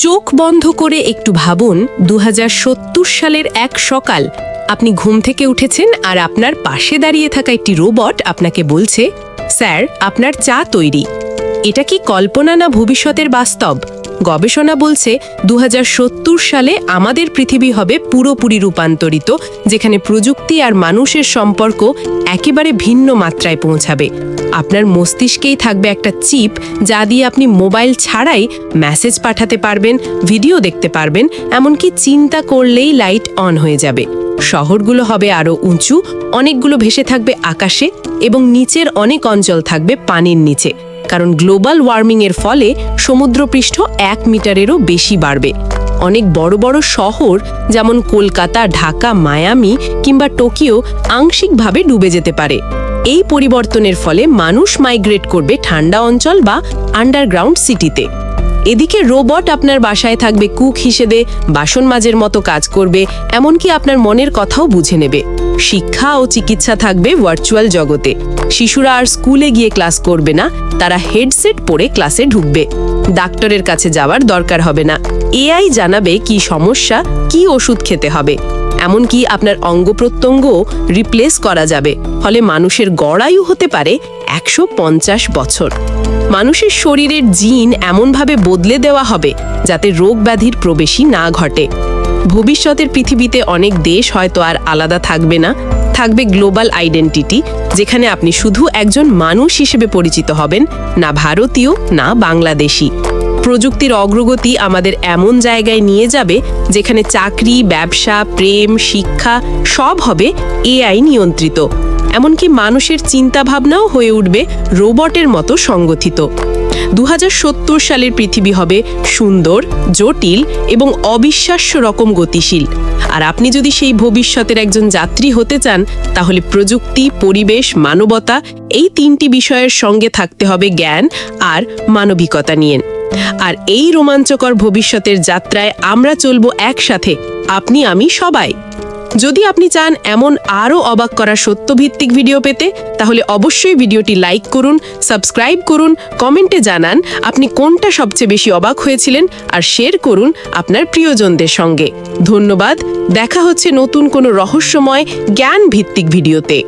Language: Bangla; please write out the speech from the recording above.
চোখ বন্ধ করে একটু ভাবুন দু হাজার সত্তর সালের এক সকাল আপনি ঘুম থেকে উঠেছেন আর আপনার পাশে দাঁড়িয়ে থাকা একটি রোবট আপনাকে বলছে, স্যার, আপনার চা তৈরি। এটা কি কল্পনা না ভবিষ্যতের বাস্তব? গবেষণা বলছে দু হাজার সত্তর সালে আমাদের পৃথিবী হবে পুরোপুরি রূপান্তরিত, যেখানে প্রযুক্তি আর মানুষের সম্পর্ক একেবারে ভিন্ন মাত্রায় পৌঁছাবে। আপনার মস্তিষ্কেই থাকবে একটা চিপ যা দিয়ে আপনি মোবাইল ছাড়াই মেসেজ পাঠাতে পারবেন, ভিডিও দেখতে পারবেন, এমনকি চিন্তা করলেই লাইট অন হয়ে যাবে। শহরগুলো হবে আরও উঁচু, অনেকগুলো ভেসে থাকবে আকাশে এবং নিচের অনেক অঞ্চল থাকবে পানির নিচে। কারণ গ্লোবাল ওয়ার্মিং এর ফলে সমুদ্রপৃষ্ঠ এক মিটারেরও বেশি বাড়বে। অনেক বড় বড় শহর, যেমন কলকাতা, ঢাকা, মায়ামি কিংবা টোকিও, আংশিকভাবে ডুবে যেতে পারে। এই পরিবর্তনের ফলে মানুষ মাইগ্রেট করবে ঠান্ডা অঞ্চল বা আন্ডারগ্রাউন্ড সিটিতে। এদিকে রোবট আপনার বাসায় থাকবে, কুক হিসেবে বাসন মাজের মতো কাজ করবে, এমনকি আপনার মনের কথাও বুঝে নেবে। শিক্ষা ও চিকিৎসা থাকবে ভার্চুয়াল জগতে। শিশুরা আর স্কুলে গিয়ে ক্লাস করবে না, তারা হেডসেট পরে ক্লাসে ঢুকবে। ডাক্তারের কাছে যাওয়ার দরকার হবে না। এআই জানাবে কি সমস্যা, কি ওষুধ খেতে হবে। এমনকি আপনার অঙ্গ প্রত্যঙ্গ রিপ্লেস করা যাবে। ফলে মানুষের গড়ায়ু হতে পারে একশো পঞ্চাশ বছর। মানুষের শরীরের জিন এমনভাবে বদলে দেওয়া হবে যাতে রোগ ব্যাধির প্রবেশই না ঘটে। ভবিষ্যতের পৃথিবীতে অনেক দেশ হয়তো আর আলাদা থাকবে না। থাকবে গ্লোবাল আইডেন্টিটি, যেখানে আপনি শুধু একজন মানুষ হিসেবে পরিচিত হবেন, না ভারতীয়, না বাংলাদেশি। প্রযুক্তির অগ্রগতি আমাদের এমন জায়গায় নিয়ে যাবে, যেখানে চাকরি, ব্যবসা, প্রেম, শিক্ষা সব হবে এআই নিয়ন্ত্রিত। এমনকি মানুষের চিন্তাভাবনাও হয়ে উঠবে, রোবটের মতো সংগঠিত। দু হাজার সত্তর সালের পৃথিবী হবে সুন্দর, জটিল এবং অবিশ্বাস্য রকম গতিশীল। আর আপনি যদি সেই ভবিষ্যতের একজন যাত্রী হতে চান, তাহলে প্রযুক্তি, পরিবেশ, মানবতা এই তিনটি বিষয়ের সঙ্গে থাকতে হবে জ্ঞান আর মানবিকতা নিয়ে। আর এই রোমাঞ্চকর ভবিষ্যতের যাত্রায় আমরা চলবো একসাথে। আপনি, আমি, সবাই। যদি আপনি চান এমন আরও অবাক করা সত্যভিত্তিক ভিডিও পেতে, তাহলে অবশ্যই ভিডিওটি লাইক করুন, সাবস্ক্রাইব করুন, কমেন্টে জানান আপনি কোনটা সবচেয়ে বেশি অবাক হয়েছিলেন আর শেয়ার করুন আপনার প্রিয়জনদের সঙ্গে। ধন্যবাদ, দেখা হচ্ছে নতুন কোনো রহস্যময় জ্ঞান ভিত্তিক ভিডিওতে।